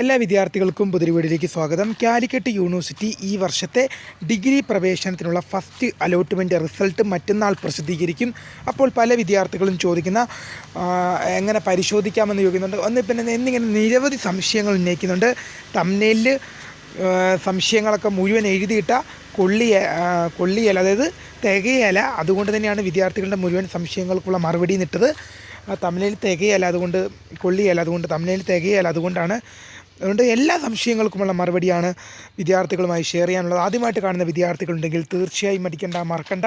എല്ലാ വിദ്യാർത്ഥികൾക്കും പുതിരുവീടിലേക്ക് സ്വാഗതം. കാലിക്കറ്റ് യൂണിവേഴ്സിറ്റി ഈ വർഷത്തെ ഡിഗ്രി പ്രവേശനത്തിനുള്ള ഫസ്റ്റ് അലോട്ട്മെന്റ് റിസൾട്ട് മറ്റന്നാൾ പ്രസിദ്ധീകരിക്കും. അപ്പോൾ പല വിദ്യാർത്ഥികളും ചോദിക്കുന്ന എങ്ങനെ പരിശോധിക്കാമെന്ന് ചോദിക്കുന്നുണ്ട്. ഒന്ന് പിന്നെ എന്നിങ്ങനെ നിരവധി സംശയങ്ങൾ ഉന്നയിക്കുന്നുണ്ട്. തമ്മിലിൽ സംശയങ്ങളൊക്കെ മുഴുവൻ എഴുതിയിട്ട കൊള്ളിയ കൊള്ളിയല അതായത് തികയല അതുകൊണ്ട് തന്നെയാണ് വിദ്യാർത്ഥികളുടെ മുഴുവൻ സംശയങ്ങൾക്കുള്ള മറുപടി നിട്ടത്. തമിഴിൽ തികയല്ല അതുകൊണ്ട് കൊള്ളിയല്ല അതുകൊണ്ട് തമിഴിൽ തികയല്ല അതുകൊണ്ടാണ് അതുകൊണ്ട് എല്ലാ സംശയങ്ങൾക്കുമുള്ള മറുപടിയാണ് വിദ്യാർത്ഥികളുമായി ഷെയർ ചെയ്യാനുള്ളത്. ആദ്യമായിട്ട് കാണുന്ന വിദ്യാർത്ഥികളുണ്ടെങ്കിൽ തീർച്ചയായും മടിക്കണ്ട മറക്കണ്ട.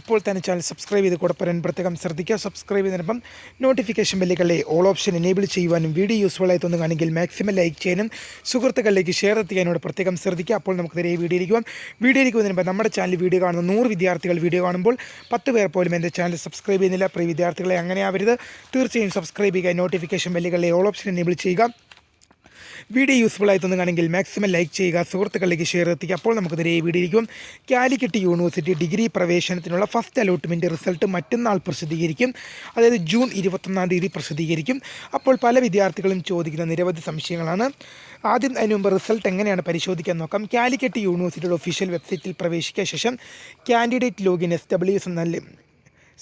ഇപ്പോൾ തന്നെ ചാനൽ സബ്സ്ക്രൈബ് ചെയ്ത് കൊടുപ്പരൻ പ്രത്യേകം ശ്രദ്ധിക്കുക. സബ്സ്ക്രൈബ് ചെയ്തതിനൊപ്പം നോട്ടിഫിക്കേഷൻ ബെല്ലുകളെ ഓൾ ഓപ്ഷൻ എനേബിൾ ചെയ്യുവാനും വീഡിയോ യൂസ്ഫുൾ ആയി തോന്നുകയാണെങ്കിൽ മാക്സിമം ലൈക്ക് ചെയ്യാനും സുഹൃത്തുക്കളിലേക്ക് ഷെയർ എത്തിക്കാനോട് പ്രത്യേകം ശ്രദ്ധിക്കുക. അപ്പോൾ നമുക്ക് നേരെ വീഡിയോയിലേക്ക് പോകാം വീഡിയോയിലേക്ക് പോകുന്നതിന് നമ്മുടെ ചാനൽ വീഡിയോ കാണുന്ന നൂറ് വിദ്യാർത്ഥികൾ വീഡിയോ കാണുമ്പോൾ പത്ത് പേർ പോലും എന്റെ ചാനൽ സബ്സ്ക്രൈബ് ചെയ്യുന്നില്ല. പ്രിയ വിദ്യാർത്ഥികളെ അങ്ങനെ ആവരുത്. തീർച്ചയായും സബ്സ്ക്രൈബ് ചെയ്യുക. നോട്ടിഫിക്കേഷൻ ബെല്ലുകളെ ഓൾ ഓപ്ഷൻ എനേബിൾ ചെയ്യുക. വീഡിയോ യൂസ്ഫുൾ ആയി തോന്നുകയാണെങ്കിൽ മാക്സിമം ലൈക്ക് ചെയ്യുക സുഹൃത്തുക്കളിലേക്ക് ഷെയർ എത്തിക്കുക. അപ്പോൾ നമുക്ക് നേരെ വീഡിയോയിലേക്കും കാലിക്കറ്റ് യൂണിവേഴ്സിറ്റി ഡിഗ്രി പ്രവേശനത്തിനുള്ള ഫസ്റ്റ് അലോട്ട്മെന്റ് റിസൾട്ട് മറ്റന്നാൾ പ്രസിദ്ധീകരിക്കും. അതായത് ജൂൺ ഇരുപത്തൊന്നാം തീയതി പ്രസിദ്ധീകരിക്കും. അപ്പോൾ പല വിദ്യാർത്ഥികളും ചോദിക്കുന്ന നിരവധി സംശയങ്ങളാണ്. ആദ്യം അതിന് മുമ്പ് റിസൾട്ട് എങ്ങനെയാണ് പരിശോധിക്കാൻ നോക്കാം. കാലിക്കറ്റ് യൂണിവേഴ്സിറ്റിയുടെ ഒഫീഷ്യൽ വെബ്സൈറ്റിൽ പ്രവേശിക്കുക ശേഷം candidate login S W S എന്ന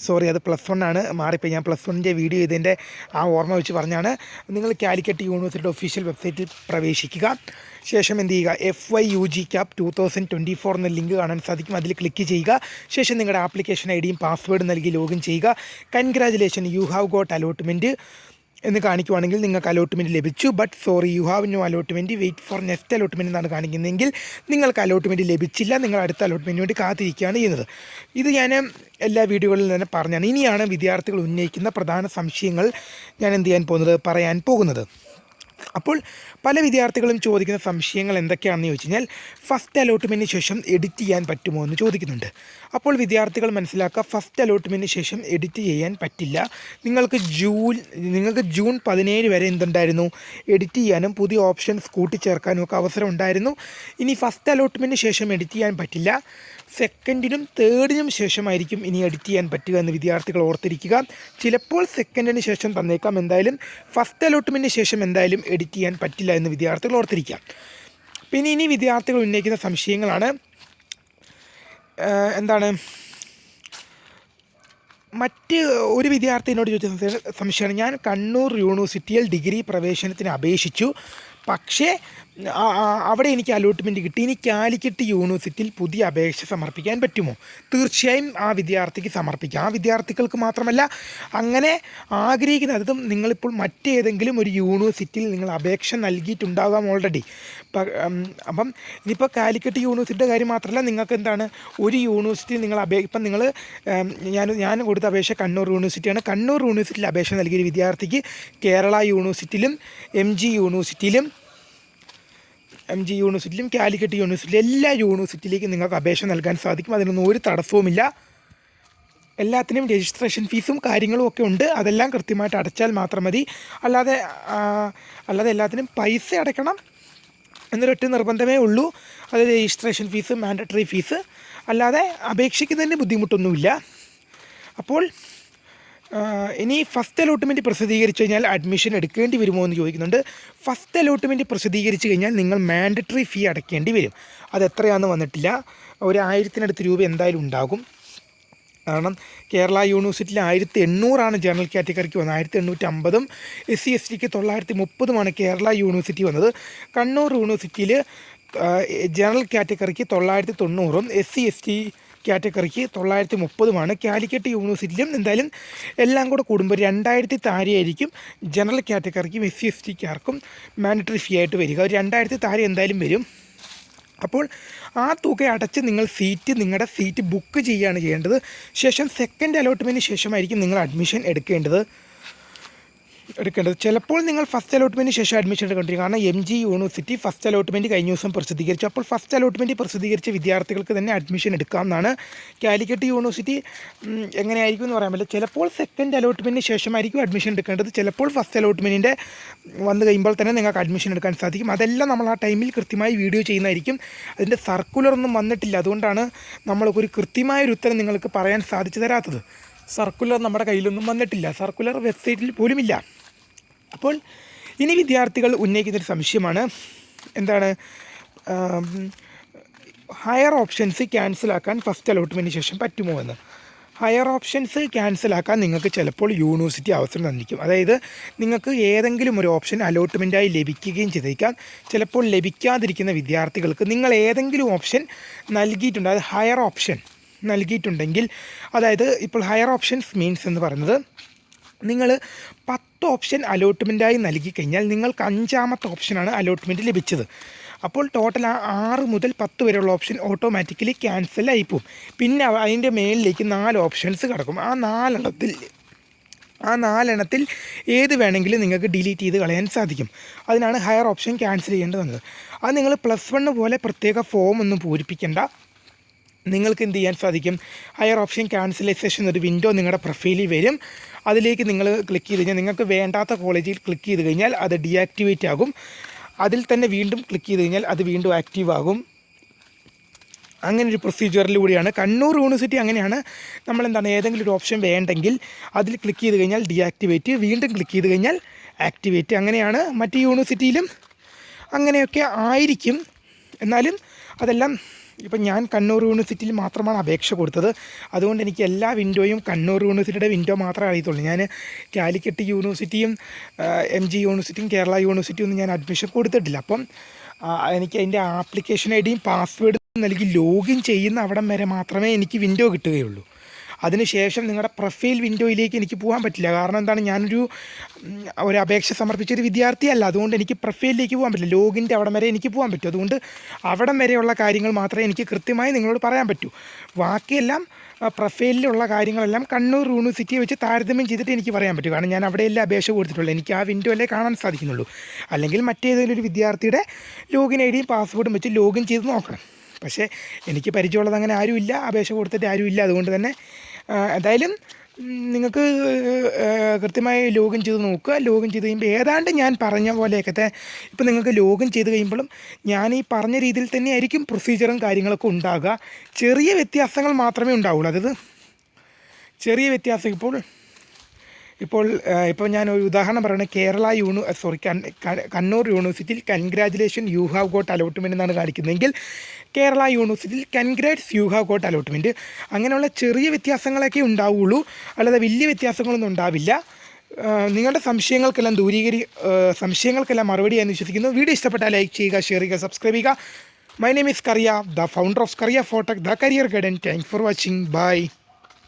സോറി അത് പ്ലസ് വൺ ആണ്. മാറിപ്പോയി. ഞാൻ പ്ലസ് വണ്ണിന്റെ വീഡിയോ ഇതിന്റെ ആ ഓർമ്മ വെച്ച് പറഞ്ഞാണ്. നിങ്ങൾ കാലിക്കറ്റ് യൂണിവേഴ്സിറ്റിയുടെ ഒഫീഷ്യൽ വെബ്സൈറ്റിൽ പ്രവേശിക്കുക. ശേഷം എന്ത് ചെയ്യുക? F Y U G CAP two thousand twenty four എന്ന ലിങ്ക് കാണാൻ സാധിക്കും. അതിൽ ക്ലിക്ക് ചെയ്യുക. ശേഷം നിങ്ങളുടെ ആപ്ലിക്കേഷൻ ഐ ഡിയും പാസ്വേഡും നൽകി ലോഗിൻ ചെയ്യുക. Congratulation you have got allotment എന്ന് കാണിക്കുവാണെങ്കിൽ നിങ്ങൾക്ക് അലോട്ട്മെന്റ് ലഭിച്ചു. But sorry you have no allotment wait for next allotment എന്നാണ് കാണിക്കുന്നതെങ്കിൽ നിങ്ങൾക്ക് അലോട്ട്മെന്റ് ലഭിച്ചില്ല. നിങ്ങൾ അടുത്ത അലോട്ട്മെന്റിന് വേണ്ടി കാത്തിരിക്കുകയാണ് ചെയ്യുന്നത്. ഇത് ഞാൻ എല്ലാ വീഡിയോകളിലും തന്നെ പറഞ്ഞാണ്. ഇനിയാണ് വിദ്യാർത്ഥികൾ ഉന്നയിക്കുന്ന പ്രധാന സംശയങ്ങൾ ഞാൻ എന്ത് ചെയ്യാൻ പോകുന്നത്? പറയാൻ പോകുന്നത്. അപ്പോൾ പല വിദ്യാർത്ഥികളും ചോദിക്കുന്ന സംശയങ്ങൾ എന്തൊക്കെയാണെന്ന് ചോദിച്ചു കഴിഞ്ഞാൽ ഫസ്റ്റ് അലോട്ട്മെന്റിന് ശേഷം എഡിറ്റ് ചെയ്യാൻ പറ്റുമോ എന്ന് ചോദിക്കുന്നുണ്ട്. അപ്പോൾ വിദ്യാർത്ഥികൾ മനസ്സിലാക്കുക ഫസ്റ്റ് അലോട്ട്മെന്റിന് ശേഷം എഡിറ്റ് ചെയ്യാൻ പറ്റില്ല. നിങ്ങൾക്ക് ജൂൺ നിങ്ങൾക്ക് ജൂൺ പതിനേഴ് വരെ എന്തുണ്ടായിരുന്നു? എഡിറ്റ് ചെയ്യാനും പുതിയ ഓപ്ഷൻസ് കൂട്ടിച്ചേർക്കാനും ഒക്കെ അവസരം ഉണ്ടായിരുന്നു. ഇനി ഫസ്റ്റ് അലോട്ട്മെന്റിന് ശേഷം എഡിറ്റ് ചെയ്യാൻ പറ്റില്ല. സെക്കൻഡിനും തേർഡിനും ശേഷമായിരിക്കും ഇനി എഡിറ്റ് ചെയ്യാൻ പറ്റുക എന്ന് വിദ്യാർത്ഥികൾ ഓർത്തിരിക്കുക. ചിലപ്പോൾ സെക്കൻഡിന് ശേഷം തന്നേക്കാം. എന്തായാലും ഫസ്റ്റ് അലോട്ട്മെന്റിന് ശേഷം എന്തായാലും എഡിറ്റ് ചെയ്യാൻ പറ്റില്ല എന്ന് വിദ്യാർത്ഥികൾ ഓർത്തിരിക്കുക. പിന്നെ ഇനി വിദ്യാർത്ഥികൾ ഉന്നയിക്കുന്ന സംശയങ്ങളാണ്. എന്താണ്? മറ്റ് ഒരു വിദ്യാർത്ഥിനോട് ചോദിച്ച സംശയം സംശയമാണ്. ഞാൻ കണ്ണൂർ യൂണിവേഴ്സിറ്റിയിൽ ഡിഗ്രി പ്രവേശനത്തിന് അപേക്ഷിച്ചു. പക്ഷേ അവിടെ എനിക്ക് അലോട്ട്മെന്റ് കിട്ടി. ഇനി കാലിക്കറ്റ് യൂണിവേഴ്സിറ്റിയിൽ പുതിയ അപേക്ഷ സമർപ്പിക്കാൻ പറ്റുമോ? തീർച്ചയായും ആ വിദ്യാർത്ഥിക്ക് സമർപ്പിക്കാം. ആ വിദ്യാർത്ഥികൾക്ക് മാത്രമല്ല അങ്ങനെ ആഗ്രഹിക്കുന്ന അതും നിങ്ങളിപ്പോൾ മറ്റേതെങ്കിലും ഒരു യൂണിവേഴ്സിറ്റിയിൽ നിങ്ങൾ അപേക്ഷ നൽകിയിട്ടുണ്ടാകാം ഓൾറെഡി അപ്പം ഇനിയിപ്പോൾ കാലിക്കറ്റ് യൂണിവേഴ്സിറ്റിയുടെ കാര്യം മാത്രമല്ല നിങ്ങൾക്ക് എന്താണ്? ഒരു യൂണിവേഴ്സിറ്റിയിൽ നിങ്ങൾ അപേ ഇപ്പം നിങ്ങൾ ഞാൻ ഞാൻ കൊടുത്ത അപേക്ഷ കണ്ണൂർ യൂണിവേഴ്സിറ്റിയാണ് കണ്ണൂർ യൂണിവേഴ്സിറ്റിയിൽ അപേക്ഷ നൽകിയ വിദ്യാർത്ഥിക്ക് കേരള യൂണിവേഴ്സിറ്റിയിലും എം ജി യൂണിവേഴ്സിറ്റിയിലും എം ജി യൂണിവേഴ്സിറ്റിയിലും കാലിക്കറ്റ് യൂണിവേഴ്സിറ്റിയിലും എല്ലാ യൂണിവേഴ്സിറ്റിയിലേക്കും നിങ്ങൾക്ക് അപേക്ഷ നൽകാൻ സാധിക്കും. അതിനൊന്നും ഒരു തടസ്സവുമില്ല. എല്ലാത്തിനും രജിസ്ട്രേഷൻ ഫീസും കാര്യങ്ങളും ഒക്കെ ഉണ്ട്. അതെല്ലാം കൃത്യമായിട്ട് അടച്ചാൽ മാത്രം മതി. അല്ലാതെ അല്ലാതെ എല്ലാത്തിനും പൈസ അടയ്ക്കണം എന്നൊരൊറ്റ നിർബന്ധമേ ഉള്ളൂ. അത് രജിസ്ട്രേഷൻ ഫീസ് മാൻഡറ്ററി ഫീസ് അല്ലാതെ അപേക്ഷിക്കുന്നതിന് ബുദ്ധിമുട്ടൊന്നുമില്ല. അപ്പോൾ ഇനി ഫസ്റ്റ് അലോട്ട്മെന്റ് പ്രസിദ്ധീകരിച്ചു കഴിഞ്ഞാൽ അഡ്മിഷൻ എടുക്കേണ്ടി വരുമോ എന്ന് ചോദിക്കുന്നുണ്ട്. ഫസ്റ്റ് അലോട്ട്മെന്റ് പ്രസിദ്ധീകരിച്ച് കഴിഞ്ഞാൽ നിങ്ങൾ മാൻഡറ്ററി ഫീ അടയ്ക്കേണ്ടി വരും. അത് എത്രയാണെന്ന് വന്നിട്ടില്ല. ഒരു ആയിരത്തിനടുത്ത് രൂപ എന്തായാലും ഉണ്ടാകും. കാരണം കേരള യൂണിവേഴ്സിറ്റിയിൽ ആയിരത്തി എണ്ണൂറാണ് ജനറൽ കാറ്റഗറിക്ക് വന്നത്. ആയിരത്തി എണ്ണൂറ്റി അമ്പതും എസ് സി എസ് ടിക്ക് തൊള്ളായിരത്തി മുപ്പതുമാണ് കേരള യൂണിവേഴ്സിറ്റി വന്നത്. കണ്ണൂർ യൂണിവേഴ്സിറ്റിയിൽ ജനറൽ കാറ്റഗറിക്ക് തൊള്ളായിരത്തി തൊണ്ണൂറും എസ് സി എസ് ടി കാറ്റഗറിക്ക് തൊള്ളായിരത്തി മുപ്പതുമാണ് കാലിക്കറ്റ് യൂണിവേഴ്സിറ്റിയിലും എന്തായാലും എല്ലാം കൂടെ കൂടുമ്പോൾ രണ്ടായിരത്തി താരെയായിരിക്കും ജനറൽ കാറ്റഗറിക്കും എസ് സി എസ് ടിക്കാർക്കും മാൻഡറ്ററി ഫീ ആയിട്ട് വരിക. ഒരു രണ്ടായിരത്തി താരെ എന്തായാലും വരും. അപ്പോൾ ആ തുക അടച്ച് നിങ്ങൾ സീറ്റ് നിങ്ങളുടെ സീറ്റ് ബുക്ക് ചെയ്യുകയാണ് ചെയ്യേണ്ടത്. ശേഷം സെക്കൻഡ് അലോട്ട്മെന്റിന് ശേഷമായിരിക്കും നിങ്ങൾ അഡ്മിഷൻ എടുക്കേണ്ടത്. എടുക്കേണ്ടത്. ചിലപ്പോൾ നിങ്ങൾ ഫസ്റ്റ് അലോട്ട്മെന്റ് ശേഷം അഡ്മിഷൻ എടുക്കേണ്ടിരിക്കും കാരണം M G university first allotment കഴിഞ്ഞ ദിവസം പ്രസിദ്ധീകരിച്ചു. അപ്പോൾ ഫസ്റ്റ് അലോട്ട്മെന്റ് പ്രസിദ്ധീകരിച്ച വിദ്യാർത്ഥികൾക്ക് തന്നെ അഡ്മിഷൻ എടുക്കാം എന്നാണ് കാലിക്കറ്റ് യൂണിവേഴ്സിറ്റി എങ്ങനെയായിരിക്കും എന്ന് പറയാൻ പറ്റില്ല. ചിലപ്പോൾ സെക്കൻഡ് അലോട്ട്മെന്റിന് ശേഷമായിരിക്കും അഡ്മിഷൻ എടുക്കേണ്ടത്. ചിലപ്പോൾ ഫസ്റ്റ് അലോട്ട്മെന്റിന്റെ വന്നു കഴിയുമ്പോൾ തന്നെ നിങ്ങൾക്ക് അഡ്മിഷൻ എടുക്കാൻ സാധിക്കും. അതെല്ലാം നമ്മൾ ആ ടൈമിൽ കൃത്യമായി വീഡിയോ ചെയ്യുന്നതായിരിക്കും. അതിന്റെ സർക്കുലർ ഒന്നും വന്നിട്ടില്ല. അതുകൊണ്ടാണ് നമ്മൾക്കൊരു കൃത്യമായൊരു ഉത്തരം നിങ്ങൾക്ക് പറയാൻ സാധിച്ചു തരാത്തത്. സർക്കുലർ നമ്മുടെ കയ്യിലൊന്നും വന്നിട്ടില്ല. സർക്കുലർ വെബ്സൈറ്റിൽ പോലുമില്ല. അപ്പോൾ ഇനി വിദ്യാർത്ഥികൾ ഉന്നയിക്കുന്നൊരു സംശയമാണ്. എന്താണ്? ഹയർ ഓപ്ഷൻസ് ക്യാൻസലാക്കാൻ ഫസ്റ്റ് അലോട്ട്മെന്റിന് ശേഷം പറ്റുമോ എന്ന്. ഹയർ ഓപ്ഷൻസ് ക്യാൻസലാക്കാൻ നിങ്ങൾക്ക് ചിലപ്പോൾ യൂണിവേഴ്സിറ്റി അവസരം തന്നിരിക്കും. അതായത് നിങ്ങൾക്ക് ഏതെങ്കിലും ഒരു ഓപ്ഷൻ അലോട്ട്മെന്റായി ലഭിക്കുകയും ചെയ്തേക്കാം. ചിലപ്പോൾ ലഭിക്കാതിരിക്കുന്ന വിദ്യാർത്ഥികൾക്ക് നിങ്ങൾ ഏതെങ്കിലും ഓപ്ഷൻ നൽകിയിട്ടുണ്ട്. അതായത് ഹയർ ഓപ്ഷൻ നൽകിയിട്ടുണ്ടെങ്കിൽ അതായത് ഇപ്പോൾ ഹയർ ഓപ്ഷൻസ് മീൻസ് എന്ന് പറയുന്നത് നിങ്ങൾ പത്ത് ഓപ്ഷൻ അലോട്ട്മെന്റായി നൽകി കഴിഞ്ഞാൽ നിങ്ങൾക്ക് അഞ്ചാമത്തെ ഓപ്ഷനാണ് അലോട്ട്മെന്റ് ലഭിച്ചത്. അപ്പോൾ ടോട്ടൽ ആറ് മുതൽ പത്ത് വരെയുള്ള ഓപ്ഷൻ ഓട്ടോമാറ്റിക്കലി ക്യാൻസൽ ആയിപ്പോവും പിന്നെ അതിന്റെ മേളിലേക്ക് നാല് ഓപ്ഷൻസ് കിടക്കും. ആ നാലെണ്ണത്തിൽ ആ നാലെണ്ണത്തിൽ ഏത് വേണമെങ്കിലും നിങ്ങൾക്ക് ഡിലീറ്റ് ചെയ്ത് കളയാൻ സാധിക്കും. അതിനാണ് ഹയർ ഓപ്ഷൻ ക്യാൻസൽ ചെയ്യേണ്ടത് അത് നിങ്ങൾ പ്ലസ് വണ് പോലെ പ്രത്യേക ഫോം ഒന്നും പൂരിപ്പിക്കേണ്ട. നിങ്ങൾക്ക് എന്ത് ചെയ്യാൻ സാധിക്കും? ഹയർ ഓപ്ഷൻ ക്യാൻസലൈസേഷൻ ഒരു വിൻഡോ നിങ്ങളുടെ പ്രൊഫൈലിൽ വരും. അതിലേക്ക് നിങ്ങൾ ക്ലിക്ക് ചെയ്ത് കഴിഞ്ഞാൽ നിങ്ങൾക്ക് വേണ്ടാത്ത കോളേജിൽ ക്ലിക്ക് ചെയ്ത് കഴിഞ്ഞാൽ അത് ഡീആക്ടിവേറ്റ് ആകും. അതിൽ തന്നെ വീണ്ടും ക്ലിക്ക് ചെയ്ത് കഴിഞ്ഞാൽ അത് വീണ്ടും ആക്റ്റീവ് ആകും. അങ്ങനെ ഒരു പ്രൊസീജിയറിലൂടെയാണ് കണ്ണൂർ യൂണിവേഴ്സിറ്റി അങ്ങനെയാണ്. നമ്മൾ എന്താണ് ഏതെങ്കിലും ഒരു ഓപ്ഷൻ വേണ്ടെങ്കിൽ അതിൽ ക്ലിക്ക് ചെയ്ത് കഴിഞ്ഞാൽ ഡീആക്ടിവേറ്റ് വീണ്ടും ക്ലിക്ക് ചെയ്ത് കഴിഞ്ഞാൽ ആക്ടിവേറ്റ് അങ്ങനെയാണ് മറ്റ് യൂണിവേഴ്സിറ്റിയിലും അങ്ങനെയൊക്കെ ആയിരിക്കും. എന്നാലും അതെല്ലാം ഇപ്പം ഞാൻ കണ്ണൂർ യൂണിവേഴ്സിറ്റിയിൽ മാത്രമാണ് അപേക്ഷ കൊടുത്തത്. അതുകൊണ്ട് എനിക്ക് എല്ലാ വിൻഡോയും കണ്ണൂർ യൂണിവേഴ്സിറ്റിയുടെ വിൻഡോ മാത്രമേ അറിയത്തുള്ളൂ. ഞാൻ കാലിക്കറ്റ് യൂണിവേഴ്സിറ്റിയും എം ജി യൂണിവേഴ്സിറ്റിയും കേരള യൂണിവേഴ്സിറ്റിയും ഒന്നും ഞാൻ അഡ്മിഷൻ കൊടുത്തിട്ടില്ല. അപ്പം എനിക്ക് അതിന്റെ ആപ്ലിക്കേഷൻ ഐ ഡിയും പാസ്വേഡും നൽകി ലോഗിൻ ചെയ്യുന്ന അവിടം വരെ മാത്രമേ എനിക്ക് വിൻഡോ കിട്ടുകയുള്ളൂ. അതിനുശേഷം നിങ്ങളുടെ പ്രൊഫൈൽ വിൻഡോയിലേക്ക് എനിക്ക് പോകാൻ പറ്റില്ല. കാരണം എന്താണ്? ഞാനൊരു ഒരു അപേക്ഷ സമർപ്പിച്ചൊരു വിദ്യാർത്ഥിയല്ല. അതുകൊണ്ട് എനിക്ക് പ്രൊഫൈലിലേക്ക് പോകാൻ പറ്റില്ല. ലോഗിന്റെ അവിടം വരെ എനിക്ക് പോകാൻ പറ്റും. അതുകൊണ്ട് അവിടം വരെയുള്ള കാര്യങ്ങൾ മാത്രമേ എനിക്ക് കൃത്യമായി നിങ്ങളോട് പറയാൻ പറ്റൂ. ബാക്കിയെല്ലാം പ്രൊഫൈലിലുള്ള കാര്യങ്ങളെല്ലാം കണ്ണൂർ യൂണിവേഴ്സിറ്റിയെ വെച്ച് താരതമ്യം ചെയ്തിട്ട് എനിക്ക് പറയാൻ പറ്റും. കാരണം ഞാൻ അവിടെയല്ലേ അപേക്ഷ കൊടുത്തിട്ടുള്ളൂ. എനിക്ക് ആ വിൻഡോ അല്ലേ കാണാൻ സാധിക്കുന്നുള്ളൂ. അല്ലെങ്കിൽ മറ്റേതെങ്കിലും ഒരു വിദ്യാർത്ഥിയുടെ ലോഗിൻ ഐ ഡിയും പാസ്വേഡും വെച്ച് ലോഗിൻ ചെയ്ത് നോക്കണം. പക്ഷേ എനിക്ക് പരിചയമുള്ളത് അങ്ങനെ ആരുമില്ല. അപേക്ഷ കൊടുത്തിട്ട് ആരുമില്ല. അതുകൊണ്ട് തന്നെ എന്തായാലും നിങ്ങൾക്ക് കൃത്യമായി ലോഗിൻ ചെയ്ത് നോക്കുക. ലോഗിൻ ചെയ്ത് കഴിയുമ്പോൾ ഏതാണ്ട് ഞാൻ പറഞ്ഞ പോലെയൊക്കെ ഇപ്പം നിങ്ങൾക്ക് ലോഗിൻ ചെയ്ത് കഴിയുമ്പോഴും ഞാൻ ഈ പറഞ്ഞ രീതിയിൽ തന്നെ ആയിരിക്കും പ്രൊസീജിയറും കാര്യങ്ങളൊക്കെ ഉണ്ടാകുക ചെറിയ വ്യത്യാസങ്ങൾ മാത്രമേ ഉണ്ടാവുള്ളൂ. അതായത് ചെറിയ വ്യത്യാസം ഇപ്പോൾ ഇപ്പോൾ ഇപ്പോൾ ഞാൻ ഒരു ഉദാഹരണം പറയുന്നത് കേരള യൂണി സോറി കണ്ണൂർ യൂണിവേഴ്സിറ്റിയിൽ congratulation you have got allotment എന്നാണ് കാണിക്കുന്നതെങ്കിൽ കേരള യൂണിവേഴ്സിറ്റിയിൽ congrats you have got allotment അങ്ങനെയുള്ള ചെറിയ വ്യത്യാസങ്ങളൊക്കെ ഉണ്ടാവുള്ളൂ. അല്ലാതെ വലിയ വ്യത്യാസങ്ങളൊന്നും ഉണ്ടാവില്ല. നിങ്ങളുടെ സംശയങ്ങൾക്കെല്ലാം ദൂരീകരി സംശയങ്ങൾക്കെല്ലാം മറുപടി എന്ന് വിശ്വസിക്കുന്നു. വീഡിയോ ഇഷ്ടപ്പെട്ടാൽ ലൈക്ക് ചെയ്യുക ഷെയർ ചെയ്യുക സബ്സ്ക്രൈബ് ചെയ്യുക. My name is Kariya the founder of Kariya ഫോട്ടക് the career guidance thank for watching bye